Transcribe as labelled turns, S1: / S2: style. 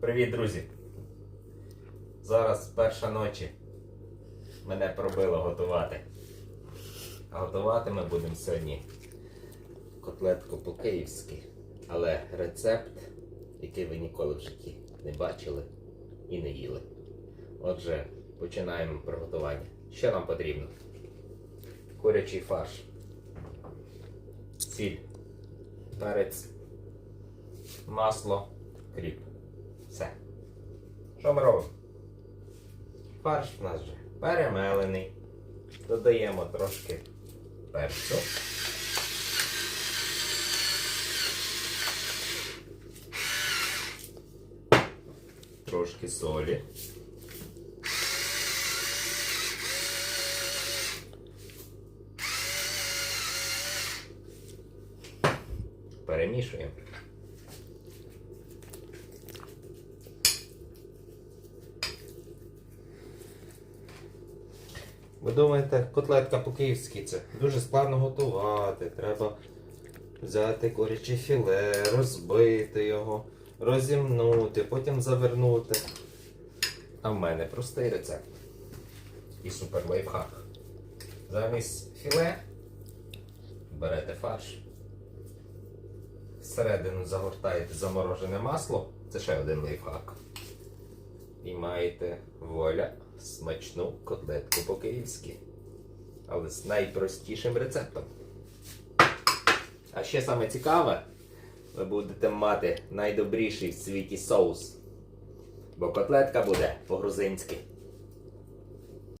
S1: Привіт, друзі! Зараз перша ночі. Мене пробило готувати. Готувати ми будемо сьогодні котлетку по-київськи. Але рецепт, який ви ніколи в житті не бачили і не їли. Отже, починаємо приготування. Що нам потрібно? Курячий фарш, сіль, перець, масло, кріп. Що ми робимо? Фарш в нас вже перемелений. Додаємо трошки перцю. Трошки солі. Перемішуємо. Ви думаєте, котлетка по-київськи це дуже складно готувати. Треба взяти куряче філе, розбити його, розімнути, потім завернути. А в мене простий рецепт. І супер лайфхак. Замість філе берете фарш. Всередину загортаєте заморожене масло. Це ще один лайфхак. І маєте воля смачну котлетку по-київськи. Але з найпростішим рецептом. А ще саме цікаве, ви будете мати найдобріший в світі соус. Бо котлетка буде по-грузинськи.